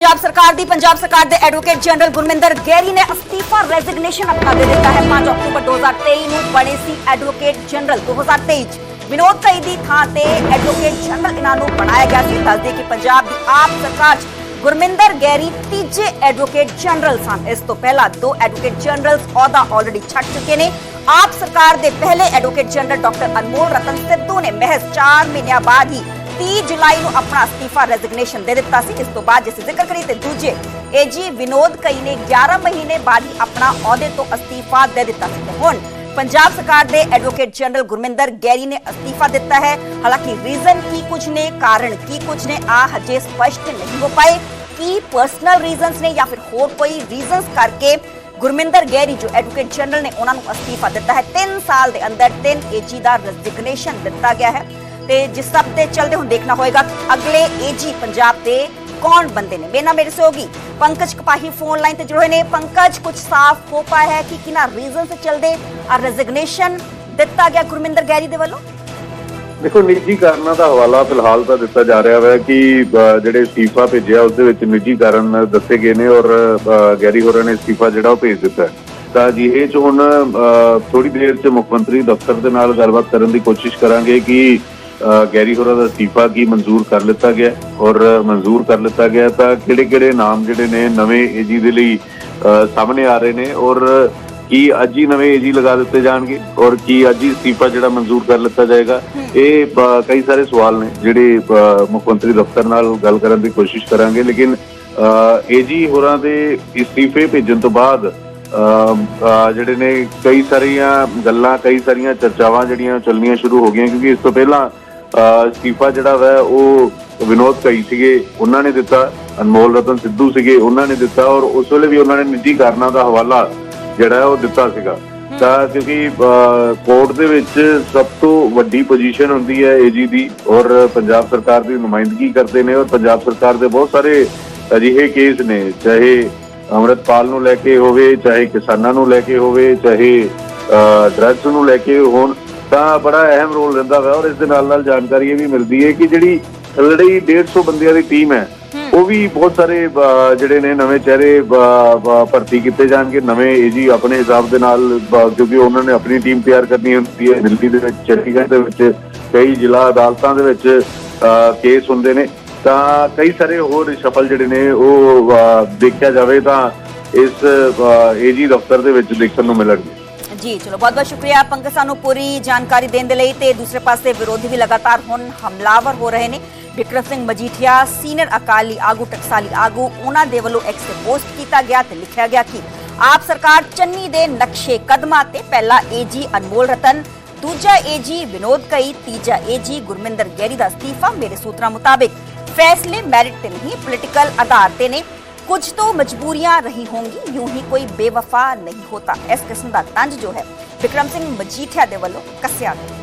ਪੰਜਾਬ ਸਰਕਾਰ ਦੀ, ਪੰਜਾਬ ਸਰਕਾਰ ਦੇ ਐਡਵੋਕੇਟ ਜਨਰਲ ਗੁਰਮਿੰਦਰ ਗੈਰੀ ਨੇ ਅਸਤੀਫਾ ਰੈਜ਼ਿਗਨੇਸ਼ਨ ਆਪਣਾ ਦੇ ਦਿੱਤਾ ਹੈ। 5 ਅਕਤੂਬਰ 2023 ਨੂੰ ਬਣੇ ਸੀ ਐਡਵੋਕੇਟ ਜਨਰਲ 2023 ਵਿਨੋਦ ਕਈ ਦੀ ਥਾਂ ਤੇ ਐਡਵੋਕੇਟ ਜਨਰਲ ਇਹਨਾਂ ਨੂੰ ਬਣਾਇਆ ਗਿਆ ਸੀ। ਦੱਸਦੇ ਕਿ ਪੰਜਾਬ ਦੀ ਆਪ ਸਰਕਾਰ ਗੁਰਮਿੰਦਰ ਗੈਰੀ ਤੀਜੇ ਐਡਵੋਕੇਟ ਜਨਰਲ ਸਨ। ਇਸ ਤੋਂ ਪਹਿਲਾਂ ਦੋ ਐਡਵੋਕੇਟ ਜਨਰਲ ਅਹੁਦਾ ਆਲਰੇਡੀ ਛੱਡ ਚੁੱਕੇ ਨੇ। ਆਪ ਸਰਕਾਰ ਦੇ ਪਹਿਲੇ advocate general doctor Anmol Ratan Sidhu ਨੇ ਮਹਿਜ਼ 4 ਮਹੀਨਿਆਂ ਬਾਅਦ ਹੀ 30 ਜੁਲਾਈ ਨੂੰ ਆਪਣਾ ਅਸਤੀਫਾ ਰੈਜ਼ਿਗਨੇਸ਼ਨ ਦੇ ਦਿੱਤਾ ਸੀ। ਇਸ ਤੋਂ ਬਾਅਦ ਜਿਸ ਜ਼ਿਕਰ ਕਰੀ ਤੇ ਦੂਜੇ ਏਜੀ ਵਿਨੋਦ ਕਈ ਨੇ 11 ਮਹੀਨੇ ਬਾਅਦ ਹੀ ਆਪਣਾ ਅਹੁਦੇ ਤੋਂ ਅਸਤੀਫਾ ਦੇ ਦਿੱਤਾ ਸੀ। ਤੇ ਹੁਣ ਪੰਜਾਬ ਸਰਕਾਰ ਦੇ ਐਡਵੋਕੇਟ ਜਨਰਲ ਗੁਰਮਿੰਦਰ ਗੈਰੀ ਨੇ ਅਸਤੀਫਾ ਦਿੱਤਾ ਹੈ। ਹਾਲਾਂਕਿ ਰੀਜ਼ਨ ਕੀ ਕੁਝ ਨੇ, ਕਾਰਨ ਕੀ ਕੁਝ ਨੇ, ਆ ਹਜੇ ਸਪਸ਼ਟ ਨਹੀਂ ਹੋ ਪਾਏ। ਕੀ ਪਰਸਨਲ ਰੀਜ਼ਨਸ ਨੇ ਜਾਂ ਫਿਰ ਹੋਰ ਕੋਈ ਰੀਜ਼ਨਸ ਕਰਕੇ ਗੁਰਮਿੰਦਰ ਗੈਰੀ, ਜੋ ਐਡਵੋਕੇਟ ਜਨਰਲ ਨੇ, ਉਹਨਾਂ ਨੂੰ ਅਸਤੀਫਾ ਦਿੱਤਾ ਹੈ। 3 ਸਾਲ ਦੇ ਅੰਦਰ 3 ਏਜੀ ਦਾ ਰੈਜ਼ਿਗਨੇਸ਼ਨ ਦਿੱਤਾ ਗਿਆ ਹੈ। ਤੇ ਜਿਸ ਸਭ ਤੇ ਚੱਲਦੇ ਹੁਣ ਦੇਖਣਾ ਹੋਏਗਾ ਕਿ ਅਗਲੇ ਏਜੀ ਪੰਜਾਬ ਦੇ ਕੌਣ ਬੰਦੇ ਨੇ? ਮੇਰਾ ਮੇਰੇ ਸੇ ਹੋਗੀ ਪੰਕਜ ਕਪਾਹੀ ਫੋਨ ਲਾਈਨ ਤੇ ਜੁੜੇ ਹੋਏ ਨੇ। ਪੰਕਜ, ਕੁਝ ਸਾਫ਼ ਹੋ ਪਾਇਆ ਹੈ ਕਿ ਕਿਨਾ ਰੀਜ਼ਨ ਸੇ ਚੱਲਦੇ ਦਿੱਤਾ ਗਿਆ ਗੁਰਮਿੰਦਰ ਗੈਰੀ ਦੇ ਵੱਲੋਂ? ਦੇਖੋ, ਨਿੱਜੀ ਕਾਰਨਾਂ ਦਾ ਹਵਾਲਾ ਫਿਲਹਾਲ ਤਾਂ ਦਿੱਤਾ ਜਾ ਰਿਹਾ ਹੈ ਕਿ ਜਿਹੜੇ ਅਸਤੀਫਾ ਭੇਜਿਆ ਉਸ ਦੇ ਵਿੱਚ ਨਿੱਜੀ ਕਾਰਨ ਦੱਸੇ ਗਏ ਨੇ ਔਰ ਗੈਰੀ ਹੋਰਾਂ ਨੇ ਅਸਤੀਫਾ ਜਿਹੜਾ ਉਹ ਭੇਜ ਦਿੱਤਾ ਤਾਂ ਜੀ, ਇਹ ਚ ਹੁਣ ਥੋੜੀ ਦੇਰ ਚ ਮੁੱਖ ਮੰਤਰੀ ਦਫ਼ਤਰ ਦੇ ਨਾਲ ਗੱਲਬਾਤ ਕਰਨ ਦੀ ਕੋਸ਼ਿਸ਼ ਕਰਾਂਗੇ ਕਿ ਗੈਰੀ ਹੋਰਾਂ ਦਾ ਅਸਤੀਫਾ ਕੀ ਮਨਜ਼ੂਰ ਕਰ ਲਿੱਤਾ ਗਿਆ ਔਰ ਮਨਜ਼ੂਰ ਕਰ ਲਿੱਤਾ ਗਿਆ ਤਾਂ ਕਿਹੜੇ-ਕਿਹੜੇ ਨਾਮ ਜਿਹੜੇ ਨੇ ਨਵੇਂ ਏਜੀ ਦੇ ਲਈ ਸਾਹਮਣੇ ਆ ਰਹੇ ਨੇ? ਔਰ ਕੀ ਅੱਜ ਹੀ ਨਵੇਂ ਏਜੀ ਲਗਾ ਦਿੱਤੇ ਜਾਣਗੇ? ਔਰ ਕੀ ਅੱਜ ਹੀ ਅਸਤੀਫਾ ਜਿਹੜਾ ਮਨਜ਼ੂਰ ਕਰ ਲਿੱਤਾ ਜਾਏਗਾ? ਇਹ ਕਈ ਸਾਰੇ ਸਵਾਲ ਨੇ ਜਿਹੜੇ ਮੁੱਖ ਮੰਤਰੀ ਦਫ਼ਤਰ ਨਾਲ ਗੱਲ ਕਰਨ ਦੀ ਕੋਸ਼ਿਸ਼ ਕਰਾਂਗੇ। ਲੇਕਿਨ ਏਜੀ ਹੋਰਾਂ ਦੇ ਅਸਤੀਫੇ ਭੇਜਣ ਤੋਂ ਬਾਅਦ ਜਿਹੜੇ ਨੇ ਕਈ ਸਾਰੀਆਂ ਗੱਲਾਂ ਕਈ ਸਾਰੀਆਂ ਚਰਚਾਵਾਂ ਜਿਹੜੀਆਂ ਚੱਲਣੀਆਂ ਸ਼ੁਰੂ ਹੋ ਗਈਆਂ ਕਿਉਂਕਿ ਇਸ ਤੋਂ ਪਹਿਲਾਂ ਅਸਤੀਫਾ ਜਿਹੜਾ ਵਾ ਉਹ ਵਿਨੋਦ ਕਈ ਸੀਗੇ ਉਹਨਾਂ ਨੇ ਦਿੱਤਾ ਅਨਮੋਲ ਰਤਨ ਸਿੱਧੂ ਸੀਗੇ ਉਹਨਾਂ ਨੇ ਦਿੱਤਾ ਔਰ ਉਸ ਵੇਲੇ ਵੀ ਉਹਨਾਂ ਨੇ ਨਿੱਜੀ ਕਾਰਨਾਂ ਦਾ ਹਵਾਲਾ ਜਿਹੜਾ ਉਹ ਦਿੱਤਾ ਸੀਗਾ। ਤਾਂ ਕਿਉਂਕਿ ਕੋਰਟ ਦੇ ਵਿੱਚ ਸਭ ਤੋਂ ਵੱਡੀ ਪੋਜੀਸ਼ਨ ਹੁੰਦੀ ਹੈ ਏਜੀ ਦੀ ਔਰ ਪੰਜਾਬ ਸਰਕਾਰ ਦੀ ਨੁਮਾਇੰਦਗੀ ਕਰਦੇ ਨੇ ਔਰ ਪੰਜਾਬ ਸਰਕਾਰ ਦੇ ਬਹੁਤ ਸਾਰੇ ਅਜਿਹੇ ਕੇਸ ਨੇ ਚਾਹੇ ਅੰਮ੍ਰਿਤਪਾਲ ਨੂੰ ਲੈ ਕੇ ਹੋਵੇ ਚਾਹੇ ਕਿਸਾਨਾਂ ਨੂੰ ਲੈ ਕੇ ਹੋਵੇ ਚਾਹੇ ਡਰੱਗਸ ਨੂੰ ਲੈ ਕੇ ਹੋਣ ਤਾਂ ਬੜਾ ਅਹਿਮ ਰੋਲ ਰਹਿੰਦਾ ਹੈ ਔਰ ਇਸ ਦੇ ਨਾਲ ਨਾਲ ਜਾਣਕਾਰੀ ਇਹ ਵੀ ਮਿਲਦੀ ਹੈ ਕਿ ਜਿਹੜੀ ਥੱਲੜੀ 150 ਬੰਦਿਆਂ ਦੀ ਟੀਮ ਹੈ ਉਹ ਵੀ ਬਹੁਤ ਸਾਰੇ ਜਿਹੜੇ ਨੇ ਨਵੇਂ ਚਿਹਰੇ ਭਰਤੀ ਕੀਤੇ ਜਾਣਗੇ ਨਵੇਂ ਏਜੀ ਆਪਣੇ ਹਿਸਾਬ ਦੇ ਨਾਲ ਕਿਉਂਕਿ ਉਹਨਾਂ ਨੇ ਆਪਣੀ ਟੀਮ ਤਿਆਰ ਕਰਨੀ ਹੁੰਦੀ ਹੈ ਦਿੱਲੀ ਦੇ ਵਿੱਚ ਚੰਡੀਗੜ੍ਹ ਦੇ ਵਿੱਚ ਕਈ ਜ਼ਿਲ੍ਹਾ ਅਦਾਲਤਾਂ ਦੇ ਵਿੱਚ ਕੇਸ ਹੁੰਦੇ ਨੇ। ਤਾਂ ਕਈ ਸਾਰੇ ਹੋਰ ਸ਼ਫਲ ਜਿਹੜੇ ਨੇ ਉਹ ਦੇਖਿਆ ਜਾਵੇ ਤਾਂ ਇਸ ਏਜੀ ਦਫ਼ਤਰ ਦੇ ਵਿੱਚ ਦੇਖਣ ਨੂੰ ਮਿਲਣਗੇ। ਜੀ, ਚਲੋ, ਬਹੁਤ ਬਹੁਤ ਸ਼ੁਕਰੀਆ ਪੰਕਜ ਸਾਨੂੰ ਪੂਰੀ ਜਾਣਕਾਰੀ ਦੇਣ ਦੇ ਲਈ ਤੇ ਦੂਸਰੇ ਪਾਸੇ ਵਿਰੋਧੀ ਵੀ ਲਗਾਤਾਰ ਹੁਣ ਹਮਲਾਵਰ ਹੋ ਰਹੇ ਨੇ। ਵਿਕਰਮ ਸਿੰਘ ਮਜੀਠੀਆ, ਸੀਨੀਅਰ ਅਕਾਲੀ ਆਗੂ ਟਕਸਾਲੀ ਆਗੂ, ਉਹਨਾਂ ਦੇ ਵੱਲੋਂ ਐਕਸ ਪੋਸਟ ਕੀਤਾ ਗਿਆ ਤੇ ਲਿਖਿਆ ਗਿਆ ਕਿ ਆਪ ਸਰਕਾਰ ਚੰਨੀ ਦੇ ਨਕਸ਼ੇ ਕਦਮਾਂ ਤੇ ਪਹਿਲਾ ਏਜੀ ਅਨਮੋਲ ਰਤਨ, ਦੂਜਾ ਏਜੀ ਵਿਨੋਦ ਕਈ, ਤੀਜਾ ਏਜੀ ਗੁਰਮਿੰਦਰ ਗੈਰੀ ਦਾ ਅਸਤੀਫਾ। ਮੇਰੇ ਸੂਤਰਾਂ ਮੁਤਾਬਿਕ ਫੈਸਲੇ ਮੈਰਿਟ ਤੇ ਨਹੀਂ ਪੋਲੀਟੀਕਲ ਆਧਾਰ ਤੇ ਨੇ। ਕੁਝ तो मजबूरियां रही होंगी यूं ही कोई बेवफा नहीं होता इस किस्म का तंज जो है विक्रम सिंह मजीठिया ਦੇ ਵੱਲੋਂ ਕੱਸਿਆ ਗਿਆ